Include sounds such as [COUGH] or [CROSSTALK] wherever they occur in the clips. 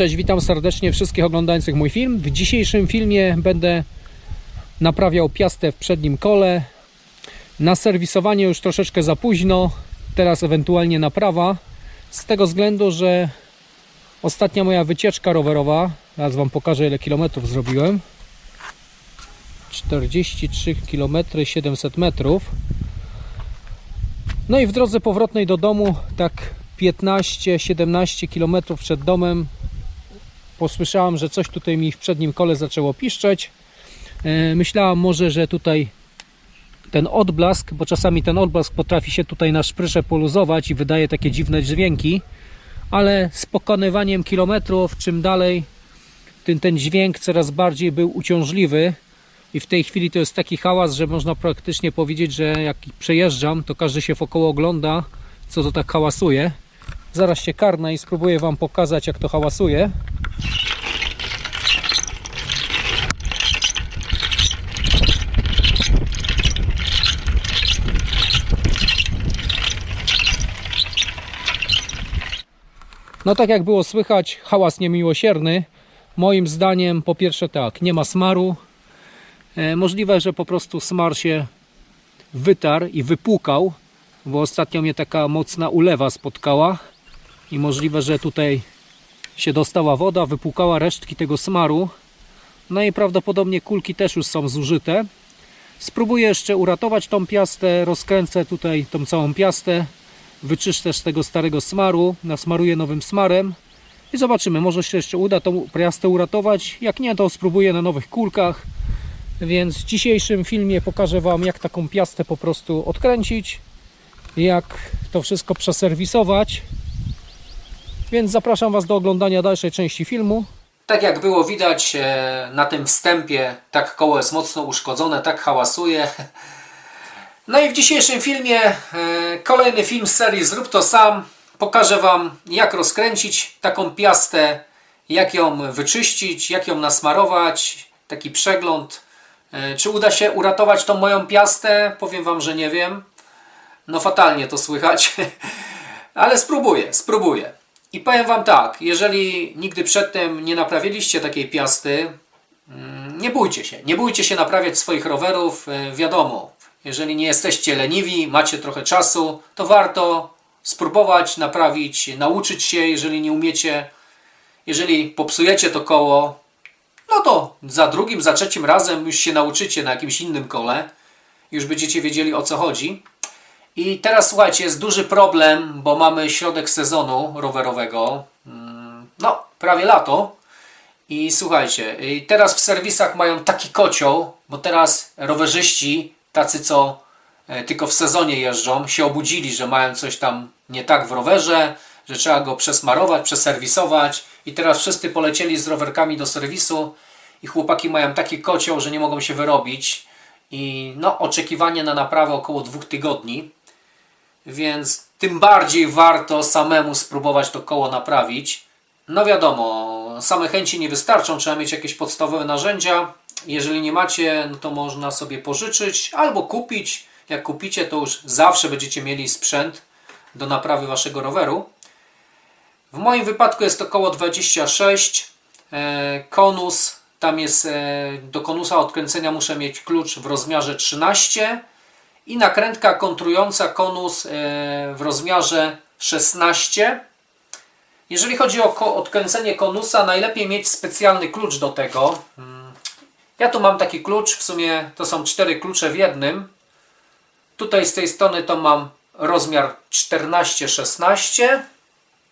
cześć, witam serdecznie wszystkich oglądających mój film. W dzisiejszym filmie będę naprawiał piastę w przednim kole. Na serwisowanie już troszeczkę za późno, teraz ewentualnie naprawa. Z tego względu, że ostatnia moja wycieczka rowerowa, teraz Wam pokażę ile kilometrów zrobiłem. 43 km 700 metrów. No i w drodze powrotnej do domu, tak 15-17 km przed domem, posłyszałem, że coś tutaj mi w przednim kole zaczęło piszczeć. E, Myślałam może, że tutaj ten odblask, bo czasami ten odblask potrafi się tutaj na szprysze poluzować i wydaje takie dziwne dźwięki, ale z pokonywaniem kilometrów, czym dalej, ten dźwięk coraz bardziej był uciążliwy i w tej chwili to jest taki hałas, że można praktycznie powiedzieć, że jak przejeżdżam, to każdy się wokoło ogląda, co to tak hałasuje. Zaraz się karnę i spróbuję Wam pokazać, jak to hałasuje. No tak jak było słychać, hałas niemiłosierny. Moim zdaniem po pierwsze tak, nie ma smaru. E, możliwe, że po prostu smar się wytarł i wypłukał, bo ostatnio mnie taka mocna ulewa spotkała i możliwe, że tutaj się dostała woda, wypłukała resztki tego smaru. No i prawdopodobnie kulki też już są zużyte. Spróbuję jeszcze uratować tą piastę, rozkręcę tutaj tą całą piastę, wyczyszczę z tego starego smaru, nasmaruję nowym smarem i zobaczymy, może się jeszcze uda tą piastę uratować. Jak nie, to spróbuję na nowych kulkach. Więc w dzisiejszym filmie pokażę Wam, jak taką piastę po prostu odkręcić, jak to wszystko przeserwisować. Więc zapraszam Was do oglądania dalszej części filmu. Tak jak było widać e, na tym wstępie, tak koło jest mocno uszkodzone, tak hałasuje. No i w dzisiejszym filmie e, kolejny film z serii Zrób to sam. Pokażę Wam jak rozkręcić taką piastę, jak ją wyczyścić, jak ją nasmarować, taki przegląd. E, Czy uda się uratować tą moją piastę? Powiem Wam, że nie wiem. No fatalnie to słychać, [LAUGHS] ale spróbuję, spróbuję. I powiem Wam tak, jeżeli nigdy przedtem nie naprawiliście takiej piasty, mm, nie bójcie się, nie bójcie się naprawiać swoich rowerów, e, wiadomo, jeżeli nie jesteście leniwi, macie trochę czasu, to warto spróbować naprawić, nauczyć się, jeżeli nie umiecie. Jeżeli popsujecie to koło, no to za drugim, za trzecim razem już się nauczycie na jakimś innym kole. Już będziecie wiedzieli o co chodzi. I teraz słuchajcie, jest duży problem, bo mamy środek sezonu rowerowego. Mm, No, prawie lato. I słuchajcie, i teraz w serwisach mają taki kocioł, bo teraz rowerzyści, tacy co e, tylko w sezonie jeżdżą, się obudzili, że mają coś tam nie tak w rowerze, że trzeba go przesmarować, przeserwisować. I teraz wszyscy polecieli z rowerkami do serwisu i chłopaki mają taki kocioł, że nie mogą się wyrobić. I no, oczekiwanie na naprawę około dwóch tygodni. Więc tym bardziej warto samemu spróbować to koło naprawić. No wiadomo, same chęci nie wystarczą, trzeba mieć jakieś podstawowe narzędzia. Jeżeli nie macie, no to można sobie pożyczyć albo kupić. Jak kupicie, to już zawsze będziecie mieli sprzęt do naprawy waszego roweru. W moim wypadku jest to koło 26. E, konus, tam jest e, do konusa odkręcenia muszę mieć klucz w rozmiarze 13 i nakrętka kontrująca konus e, w rozmiarze 16. Jeżeli chodzi o odkręcenie konusa, najlepiej mieć specjalny klucz do tego. Mm, Ja tu mam taki klucz, w sumie to są cztery klucze w jednym. Tutaj z tej strony to mam rozmiar 14-16.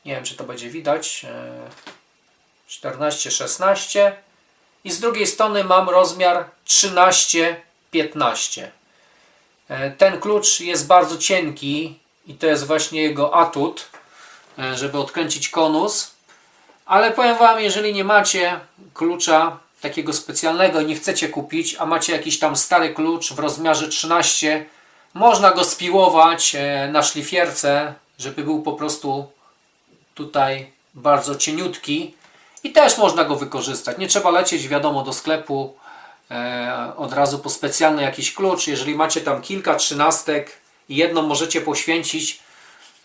Nie wiem, czy to będzie widać. E, 14-16. I z drugiej strony mam rozmiar 13-15. E, Ten klucz jest bardzo cienki i to jest właśnie jego atut, e, żeby odkręcić konus. Ale powiem Wam, jeżeli nie macie klucza takiego specjalnego i nie chcecie kupić, a macie jakiś tam stary klucz w rozmiarze 13, można go spiłować e, na szlifierce, żeby był po prostu tutaj bardzo cieniutki i też można go wykorzystać. Nie trzeba lecieć, wiadomo, do sklepu od razu po specjalny jakiś klucz. Jeżeli macie tam kilka trzynastek i jedną możecie poświęcić,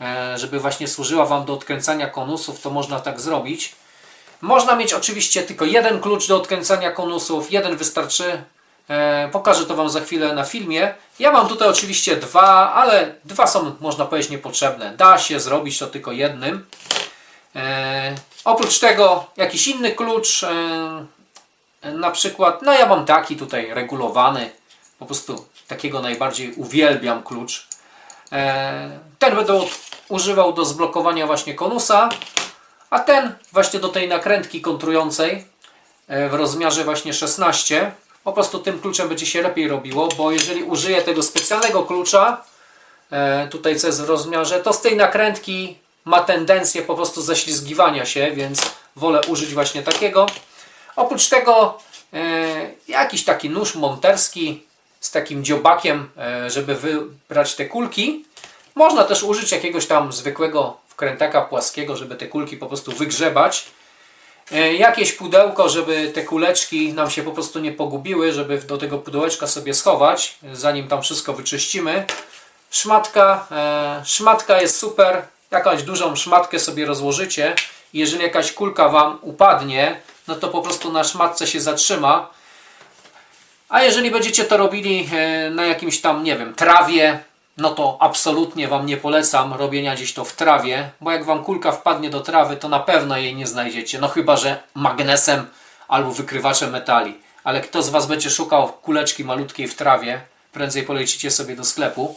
e, żeby właśnie służyła Wam do odkręcania konusów, to można tak zrobić. Można mieć oczywiście tylko jeden klucz do odkręcania konusów, jeden wystarczy. E, pokażę to Wam za chwilę na filmie. Ja mam tutaj oczywiście dwa, ale dwa są, można powiedzieć, niepotrzebne. Da się zrobić to tylko jednym. E, oprócz tego jakiś inny klucz, e, na przykład, no ja mam taki tutaj regulowany, po prostu takiego najbardziej uwielbiam klucz. E, ten będę używał do zblokowania właśnie konusa, a ten właśnie do tej nakrętki kontrującej e, w rozmiarze właśnie 16. Po prostu tym kluczem będzie się lepiej robiło, bo jeżeli użyję tego specjalnego klucza, e, tutaj co jest w rozmiarze, to z tej nakrętki ma tendencję po prostu ześlizgiwania się, więc wolę użyć właśnie takiego. Oprócz tego e, jakiś taki nóż monterski z takim dziobakiem, e, żeby wybrać te kulki. Można też użyć jakiegoś tam zwykłego wkrętaka płaskiego, żeby te kulki po prostu wygrzebać. E, Jakieś pudełko, żeby te kuleczki nam się po prostu nie pogubiły, żeby do tego pudełeczka sobie schować, zanim tam wszystko wyczyścimy. Szmatka, szmatka jest super. Jakąś dużą szmatkę sobie rozłożycie. Jeżeli jakaś kulka Wam upadnie, no to po prostu na szmatce się zatrzyma. A jeżeli będziecie to robili e, na jakimś tam, nie wiem, trawie, no to absolutnie Wam nie polecam robienia gdzieś to w trawie, bo jak Wam kulka wpadnie do trawy, to na pewno jej nie znajdziecie. No chyba, że magnesem albo wykrywaczem metali. Ale kto z Was będzie szukał kuleczki malutkiej w trawie, prędzej polecicie sobie do sklepu.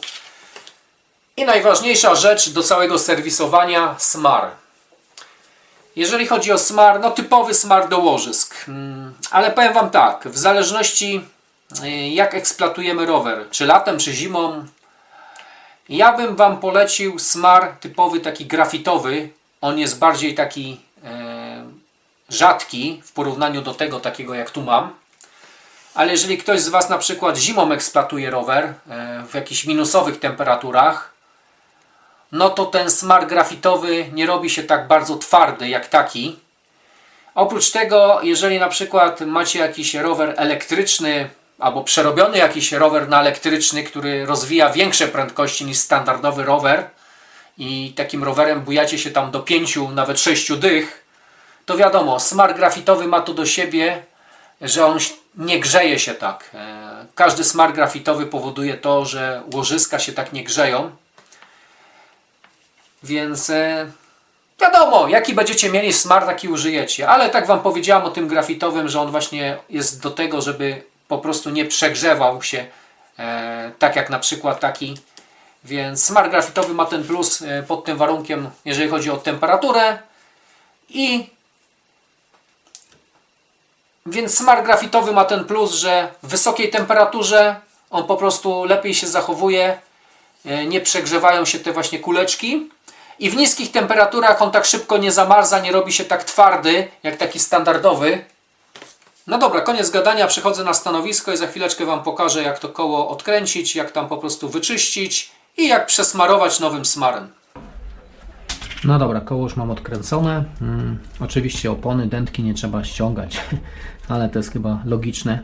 I najważniejsza rzecz do całego serwisowania smar. Jeżeli chodzi o smar, no typowy smar do łożysk. Mm, Ale powiem Wam tak, w zależności y, jak eksploatujemy rower, czy latem, czy zimą, ja bym Wam polecił smar typowy taki grafitowy. On jest bardziej taki e, rzadki w porównaniu do tego takiego jak tu mam. Ale jeżeli ktoś z Was na przykład zimą eksploatuje rower e, w jakichś minusowych temperaturach, no to ten smar grafitowy nie robi się tak bardzo twardy jak taki. Oprócz tego, jeżeli na przykład macie jakiś rower elektryczny albo przerobiony jakiś rower na elektryczny, który rozwija większe prędkości niż standardowy rower i takim rowerem bujacie się tam do 5, nawet 6 dych, to wiadomo, smar grafitowy ma to do siebie, że on nie grzeje się tak. E, Każdy smar grafitowy powoduje to, że łożyska się tak nie grzeją. Więc e, wiadomo, jaki będziecie mieli smar, taki użyjecie. Ale tak Wam powiedziałem o tym grafitowym, że on właśnie jest do tego, żeby po prostu nie przegrzewał się e, tak jak na przykład taki. Więc smar grafitowy ma ten plus e, pod tym warunkiem, jeżeli chodzi o temperaturę. I więc smar grafitowy ma ten plus, że w wysokiej temperaturze on po prostu lepiej się zachowuje, nie przegrzewają się te właśnie kuleczki. I w niskich temperaturach on tak szybko nie zamarza, nie robi się tak twardy jak taki standardowy. No dobra, koniec gadania, przechodzę na stanowisko i za chwileczkę Wam pokażę jak to koło odkręcić, jak tam po prostu wyczyścić i jak przesmarować nowym smarem. No dobra, koło już mam odkręcone. Mm, oczywiście opony, dętki nie trzeba ściągać, [LAUGHS] ale to jest chyba logiczne.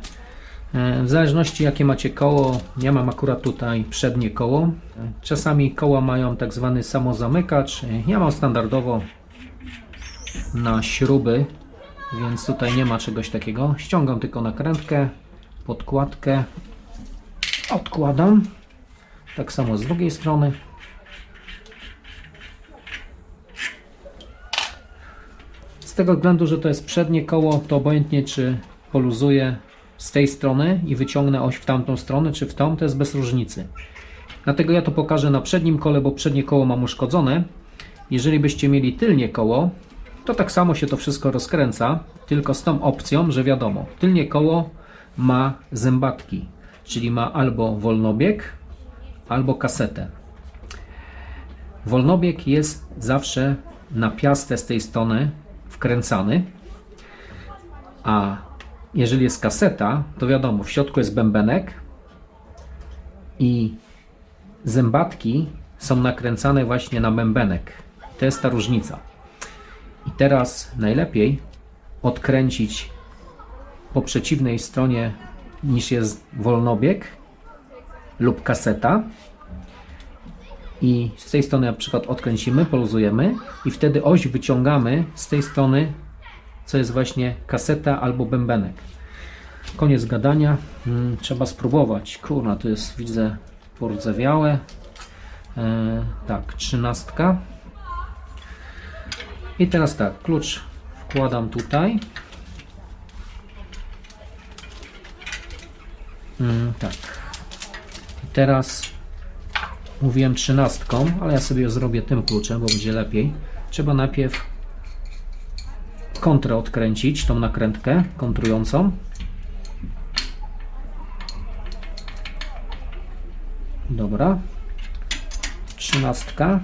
E, W zależności jakie macie koło, ja mam akurat tutaj przednie koło. Czasami koła mają tak zwany samozamykacz. E, Ja mam standardowo na śruby, więc tutaj nie ma czegoś takiego. Ściągam tylko nakrętkę, podkładkę, odkładam. Tak samo z drugiej strony. Z tego względu, że to jest przednie koło, to obojętnie czy poluzuję z tej strony i wyciągnę oś w tamtą stronę, czy w tą, to jest bez różnicy. Dlatego ja to pokażę na przednim kole, bo przednie koło mam uszkodzone. Jeżeli byście mieli tylnie koło, to tak samo się to wszystko rozkręca, tylko z tą opcją, że wiadomo, tylnie koło ma zębatki, czyli ma albo wolnobieg, albo kasetę. Wolnobieg jest zawsze na piastę z tej strony wkręcany, a jeżeli jest kaseta, to wiadomo, w środku jest bębenek i zębatki są nakręcane właśnie na bębenek. To jest ta różnica. I teraz najlepiej odkręcić po przeciwnej stronie niż jest wolnobieg lub kaseta. I z tej strony na przykład odkręcimy, poluzujemy i wtedy oś wyciągamy z tej strony co jest właśnie kaseta albo bębenek. Koniec gadania. Mm, trzeba spróbować. Kurna, to jest, widzę, pordzewiałe. E, tak, trzynastka. I teraz tak, klucz wkładam tutaj. Mm, tak. I teraz mówiłem trzynastką, ale ja sobie zrobię tym kluczem, bo będzie lepiej. Trzeba najpierw kontrę odkręcić, tą nakrętkę kontrującą. Dobra. Trzynastka.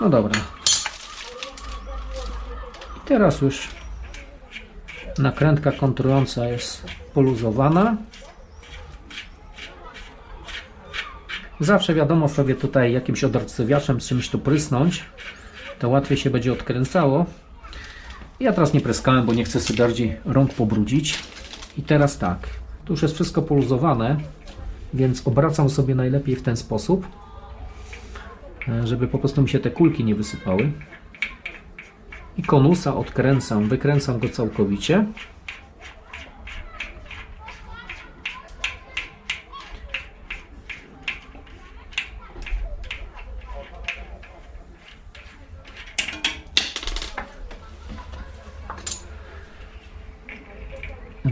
No dobra. I teraz już nakrętka kontrująca jest poluzowana. Zawsze wiadomo sobie tutaj jakimś odrcewiaczem z czymś tu prysnąć, to łatwiej się będzie odkręcało. Ja teraz nie pryskałem, bo nie chcę sobie bardziej rąk pobrudzić. I teraz tak, tu już jest wszystko poluzowane, więc obracam sobie najlepiej w ten sposób, e, żeby po prostu mi się te kulki nie wysypały. I konusa odkręcam, wykręcam go całkowicie.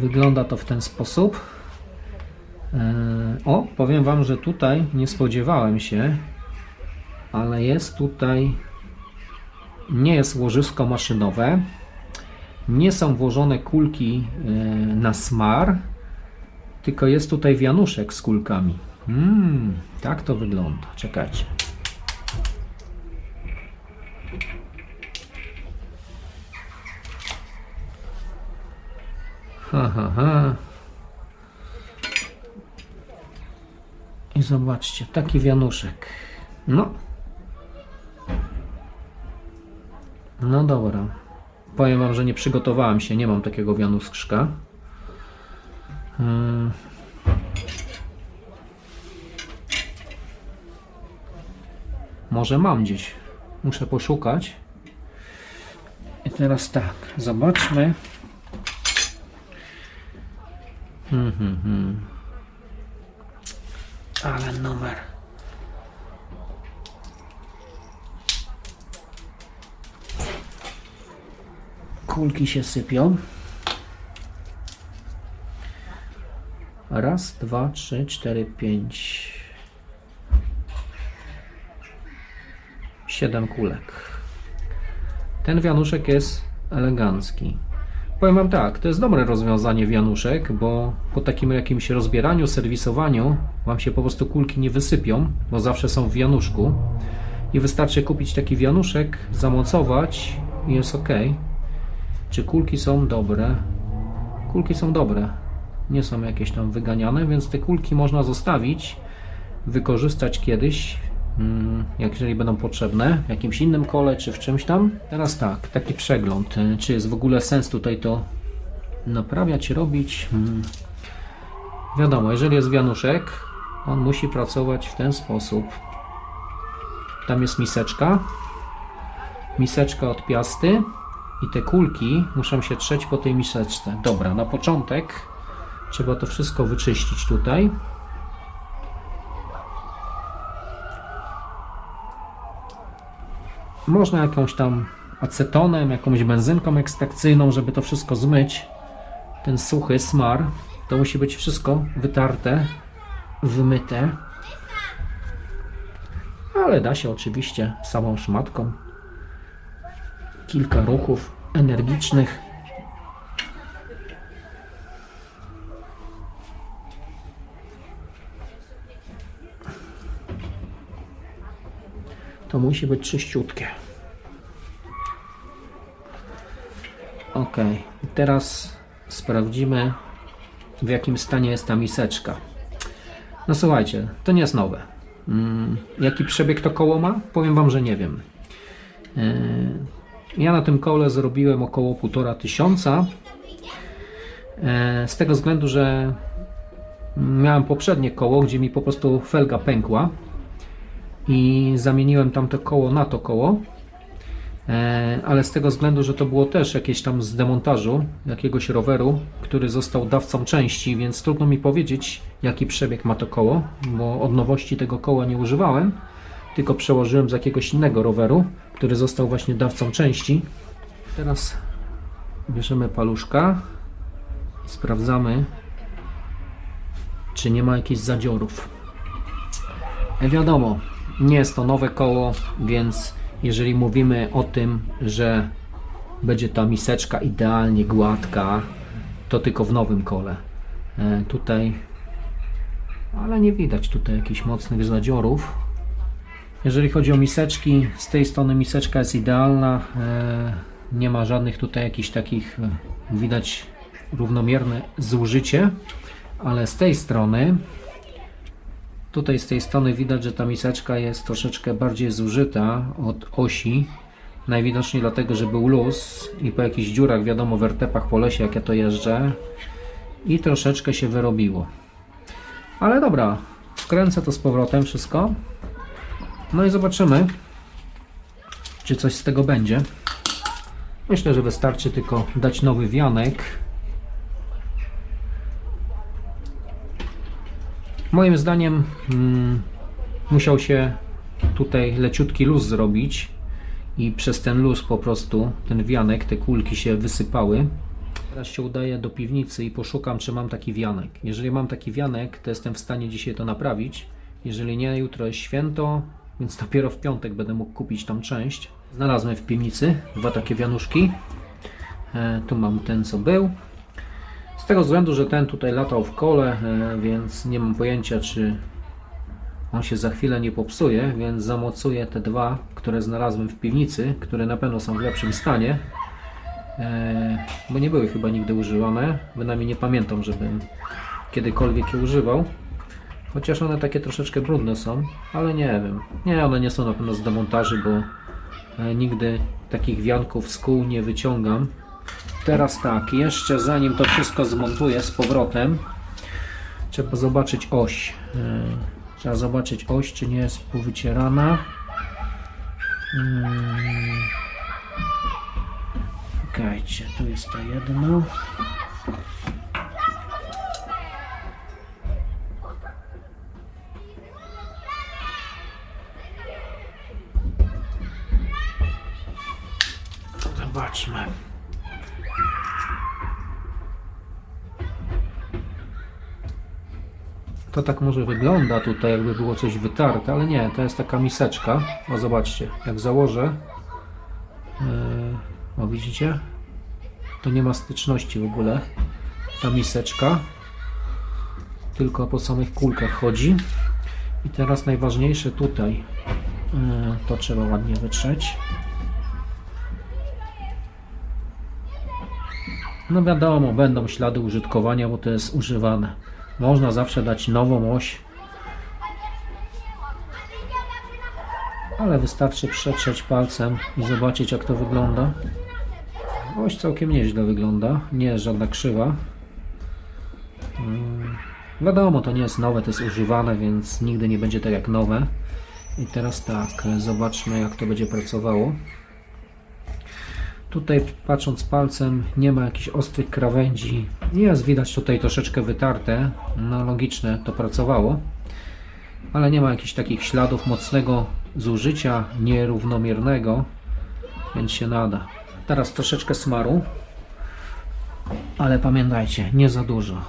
Wygląda to w ten sposób. Eee, O, powiem Wam, że tutaj nie spodziewałem się, ale jest tutaj, nie jest łożysko maszynowe, nie są włożone kulki e, na smar, tylko jest tutaj wianuszek z kulkami. Mm, tak to wygląda. Czekajcie. Ha, ha, ha. I zobaczcie, taki wianuszek. No. No dobra. Powiem Wam, że nie przygotowałem się, nie mam takiego wianuszka. Hmm. Może mam gdzieś. Muszę poszukać. I teraz tak, zobaczmy. Hmm. Ale numer. Kulki się sypią. Raz, dwa, trzy, cztery, pięć. Siedem kulek. Ten wianuszek jest elegancki. Powiem Wam tak, to jest dobre rozwiązanie wianuszek, bo po takim jakimś rozbieraniu, serwisowaniu Wam się po prostu kulki nie wysypią, bo zawsze są w wianuszku. I wystarczy kupić taki wianuszek, zamocować i jest ok. Czy kulki są dobre? Kulki są dobre. Nie są jakieś tam wyganiane, więc te kulki można zostawić, wykorzystać kiedyś, jeżeli będą potrzebne, w jakimś innym kole czy w czymś tam. Teraz tak, taki przegląd. y, Czy jest w ogóle sens tutaj to naprawiać, robić? Mm. Wiadomo, jeżeli jest wianuszek, on musi pracować w ten sposób. Tam jest miseczka, miseczka od piasty i te kulki muszą się trzeć po tej miseczce. Dobra, na początek trzeba to wszystko wyczyścić tutaj. Można jakąś tam acetonem, jakąś benzynką ekstrakcyjną, żeby to wszystko zmyć. Ten suchy smar. To musi być wszystko wytarte, wymyte. Ale da się oczywiście samą szmatką. Kilka ruchów energicznych. To musi być czyściutkie. Ok, teraz sprawdzimy w jakim stanie jest ta miseczka. No słuchajcie, to nie jest nowe. Mm, jaki przebieg to koło ma? Powiem Wam, że nie wiem. Yy, Ja na tym kole zrobiłem około 1,5 tysiąca. Yy, Z tego względu, że Miałem poprzednie koło, gdzie mi po prostu felga pękła i zamieniłem tamto koło na to koło. E, ale z tego względu, że to było też jakieś tam z demontażu jakiegoś roweru, który został dawcą części, więc trudno mi powiedzieć, jaki przebieg ma to koło, bo od nowości tego koła nie używałem, tylko przełożyłem z jakiegoś innego roweru, który został właśnie dawcą części. Teraz bierzemy paluszka i sprawdzamy, czy nie ma jakichś zadziorów. E, Wiadomo, nie jest to nowe koło, więc jeżeli mówimy o tym, że będzie ta miseczka idealnie gładka, to tylko w nowym kole. E, tutaj, ale nie widać tutaj jakichś mocnych zadziorów. Jeżeli chodzi o miseczki, z tej strony miseczka jest idealna. E, nie ma żadnych tutaj jakichś takich, e, widać równomierne zużycie, ale z tej strony Tutaj z tej strony widać, że ta miseczka jest troszeczkę bardziej zużyta od osi. Najwidoczniej dlatego, że był luz i po jakichś dziurach, wiadomo, wertepach po lesie, jak ja to jeżdżę. I troszeczkę się wyrobiło. Ale dobra, wkręcę to z powrotem wszystko. No i zobaczymy, czy coś z tego będzie. Myślę, że wystarczy tylko dać nowy wianek. Moim zdaniem mm, musiał się tutaj leciutki luz zrobić i przez ten luz po prostu ten wianek, te kulki się wysypały. Teraz się udaję do piwnicy i poszukam, czy mam taki wianek. Jeżeli mam taki wianek, to jestem w stanie dzisiaj to naprawić. Jeżeli nie, jutro jest święto, więc dopiero w piątek będę mógł kupić tam część. Znalazłem w piwnicy dwa takie wianuszki. E, tu mam ten, co był. Z tego względu, że ten tutaj latał w kole, e, więc nie mam pojęcia, czy on się za chwilę nie popsuje, więc zamocuję te dwa, które znalazłem w piwnicy, które na pewno są w lepszym stanie, e, bo nie były chyba nigdy używane. Bynajmniej nie pamiętam, żebym kiedykolwiek je używał. Chociaż one takie troszeczkę brudne są, ale nie wiem. Nie, one nie są na pewno z demontaży, bo e, nigdy takich wianków z kół nie wyciągam. Teraz tak, jeszcze zanim to wszystko zmontuję z powrotem, trzeba zobaczyć oś. Yy, Trzeba zobaczyć oś, czy nie jest powycierana. Yy, Czekajcie, tu jest ta jedna. Zobaczmy. To tak może wygląda tutaj, jakby było coś wytarte, ale nie, to jest taka miseczka. O, zobaczcie, jak założę, yy, o widzicie, to nie ma styczności w ogóle, ta miseczka, tylko po samych kulkach chodzi. I teraz najważniejsze tutaj, yy, to trzeba ładnie wytrzeć. No wiadomo, będą ślady użytkowania, bo to jest używane. Można zawsze dać nową oś. Ale wystarczy przetrzeć palcem i zobaczyć jak to wygląda. Oś całkiem nieźle wygląda. Nie jest żadna krzywa. Mm, Wiadomo, to nie jest nowe, to jest używane, więc nigdy nie będzie tak jak nowe. I teraz tak, zobaczmy jak to będzie pracowało. Tutaj patrząc palcem nie ma jakichś ostrych krawędzi. Jest widać tutaj troszeczkę wytarte. No logiczne, to pracowało. Ale nie ma jakichś takich śladów mocnego zużycia, nierównomiernego. Więc się nada. Teraz troszeczkę smaru. Ale pamiętajcie, nie za dużo.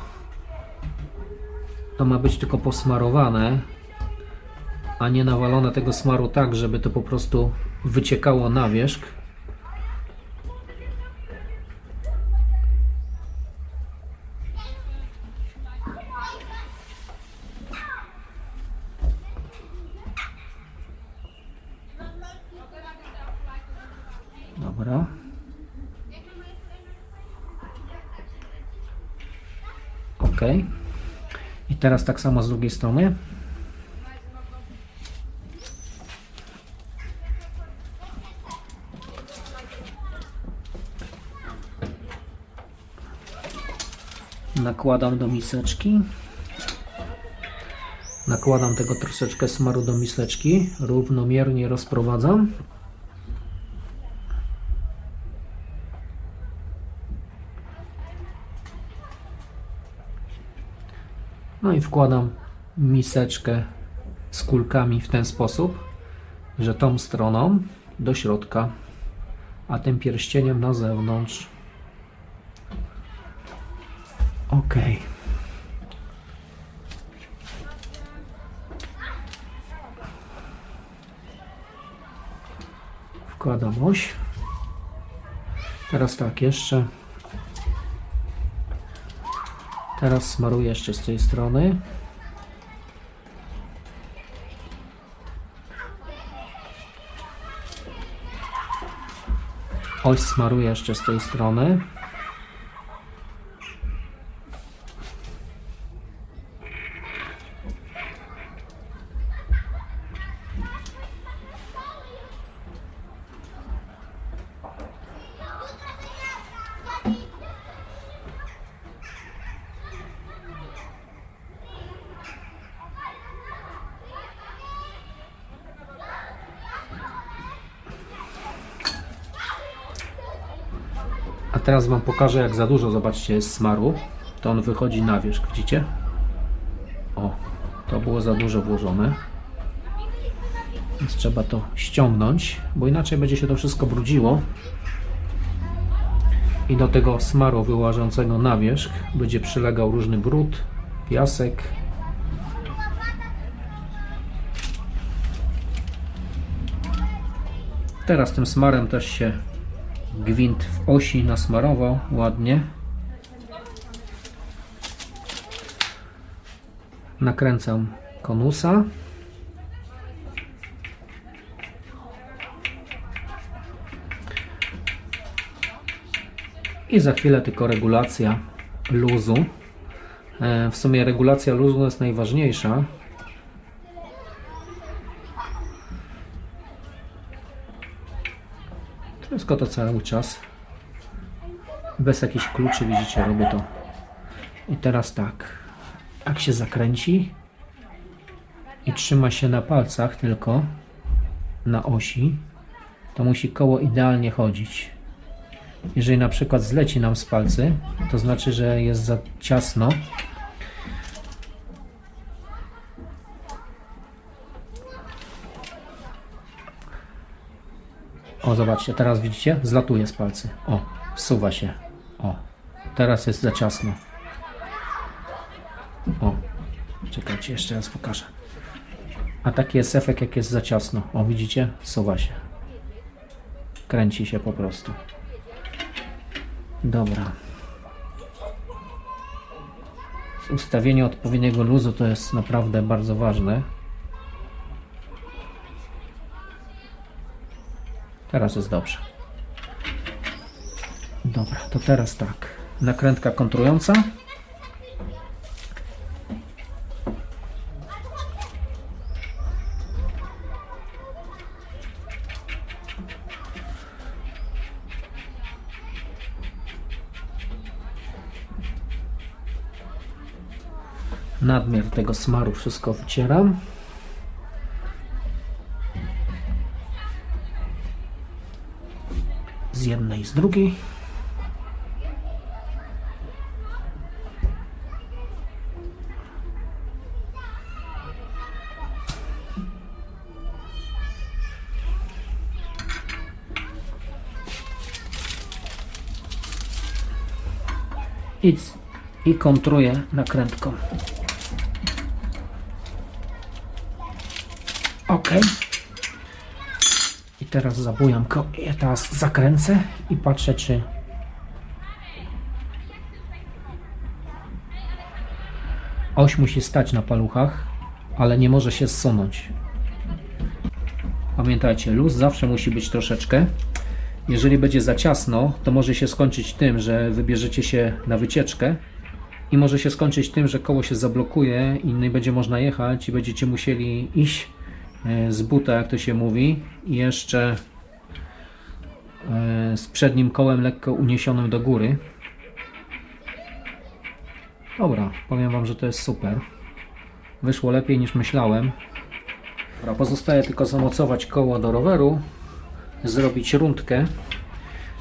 To ma być tylko posmarowane, a nie nawalone tego smaru tak, żeby to po prostu wyciekało na wierzch. Teraz tak samo z drugiej strony. Nakładam do miseczki. Nakładam tego troszeczkę smaru do miseczki, równomiernie rozprowadzam. No i wkładam miseczkę z kulkami w ten sposób, że tą stroną do środka, a tym pierścieniem na zewnątrz. Ok. Wkładam oś. Teraz tak, jeszcze. Teraz smaruję jeszcze z tej strony. Oś smaruję jeszcze z tej strony. Teraz Wam pokażę, jak za dużo, zobaczcie, jest smaru, to on wychodzi na wierzch, widzicie? O, to było za dużo włożone. Więc trzeba to ściągnąć, bo inaczej będzie się to wszystko brudziło. I do tego smaru wyłażącego na wierzch będzie przylegał różny brud, piasek. Teraz tym smarem też się gwint w osi nasmarował ładnie. Nakręcam konusa. I za chwilę tylko regulacja luzu. E, W sumie regulacja luzu jest najważniejsza. Wszystko to cały czas. Bez jakichś kluczy, widzicie, robię to. I teraz tak. Jak się zakręci i trzyma się na palcach tylko na osi, to musi koło idealnie chodzić. Jeżeli na przykład zleci nam z palcy, to znaczy, że jest za ciasno. O, zobaczcie, teraz widzicie? Zlatuje z palcy. O, wsuwa się. O, teraz jest za ciasno. O, czekajcie, jeszcze raz pokażę. A taki jest efekt, jak jest za ciasno. O, widzicie? Wsuwa się. Kręci się po prostu. Dobra. Ustawienie odpowiedniego luzu to jest naprawdę bardzo ważne. Teraz jest dobrze. Dobra, to teraz tak. Nakrętka kontrująca. Nadmiar tego smaru wszystko wycieram. Jednej z drugiej. I, i kontruję nakrętką. Ok. Teraz zabujam, ko- ja teraz zakręcę i patrzę, czy oś musi stać na paluchach, ale nie może się zsunąć. Pamiętajcie, luz zawsze musi być troszeczkę. Jeżeli będzie za ciasno, to może się skończyć tym, że wybierzecie się na wycieczkę i może się skończyć tym, że koło się zablokuje i nie będzie można jechać i będziecie musieli iść z buta, jak to się mówi, i jeszcze e, z przednim kołem lekko uniesionym do góry. Dobra, powiem Wam, że to jest super. Wyszło lepiej niż myślałem. Dobra, pozostaje tylko zamocować koło do roweru, zrobić rundkę.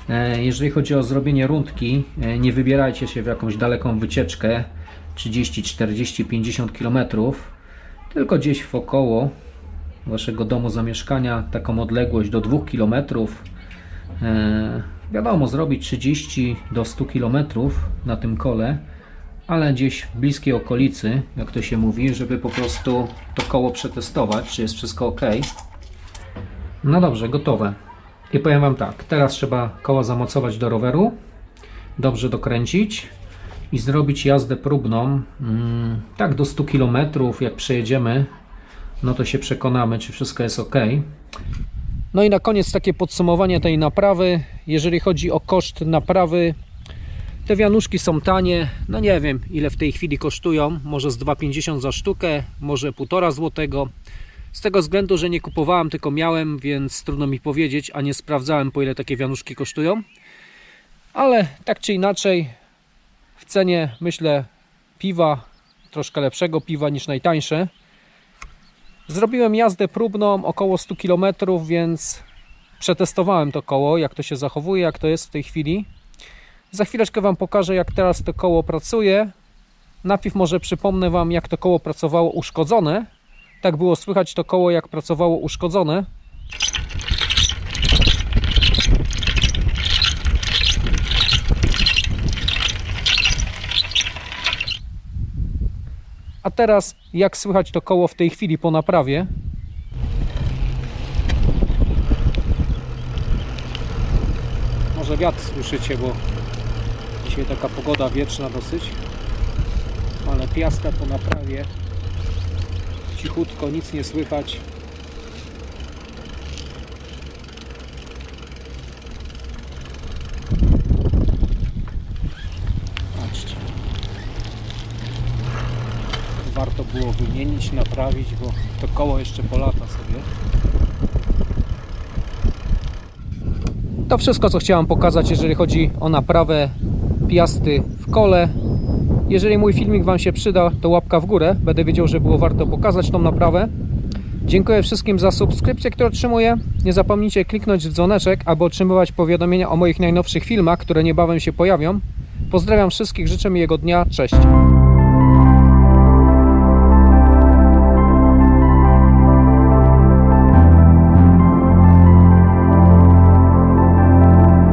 E, Jeżeli chodzi o zrobienie rundki, e, nie wybierajcie się w jakąś daleką wycieczkę 30, 40, 50 km, tylko gdzieś wokoło waszego domu zamieszkania, taką odległość do 2 km. E, wiadomo, zrobić 30 do 100 km na tym kole, ale gdzieś w bliskiej okolicy, jak to się mówi, żeby po prostu to koło przetestować, czy jest wszystko ok. No dobrze, gotowe. I powiem Wam tak, teraz trzeba koło zamocować do roweru, dobrze dokręcić i zrobić jazdę próbną, mm, tak do 100 km, jak przejedziemy, no to się przekonamy, czy wszystko jest ok. No i na koniec takie podsumowanie tej naprawy. Jeżeli chodzi o koszt naprawy, te wianuszki są tanie. No nie wiem ile w tej chwili kosztują. Może z 2,50 za sztukę, może 1,5 złotego. Z tego względu, że nie kupowałem, tylko miałem, więc trudno mi powiedzieć, a nie sprawdzałem po ile takie wianuszki kosztują. Ale tak czy inaczej, w cenie myślę piwa, troszkę lepszego piwa niż najtańsze. Zrobiłem jazdę próbną około 100 km, więc przetestowałem to koło, jak to się zachowuje, jak to jest w tej chwili. Za chwileczkę Wam pokażę, jak teraz to koło pracuje. Najpierw może przypomnę Wam, jak to koło pracowało uszkodzone. Tak było słychać to koło, jak pracowało uszkodzone. A teraz, jak słychać to koło w tej chwili po naprawie. Może wiatr słyszycie, bo dzisiaj taka pogoda wietrzna dosyć. Ale piasta po naprawie. Cichutko, nic nie słychać. Patrzcie. Warto było wymienić, naprawić, bo to koło jeszcze polata sobie. To wszystko, co chciałem pokazać, jeżeli chodzi o naprawę piasty w kole. Jeżeli mój filmik Wam się przyda, to łapka w górę. Będę wiedział, że było warto pokazać tą naprawę. Dziękuję wszystkim za subskrypcję, które otrzymuję. Nie zapomnijcie kliknąć w dzwoneczek, aby otrzymywać powiadomienia o moich najnowszych filmach, które niebawem się pojawią. Pozdrawiam wszystkich, życzę miłego dnia. Cześć!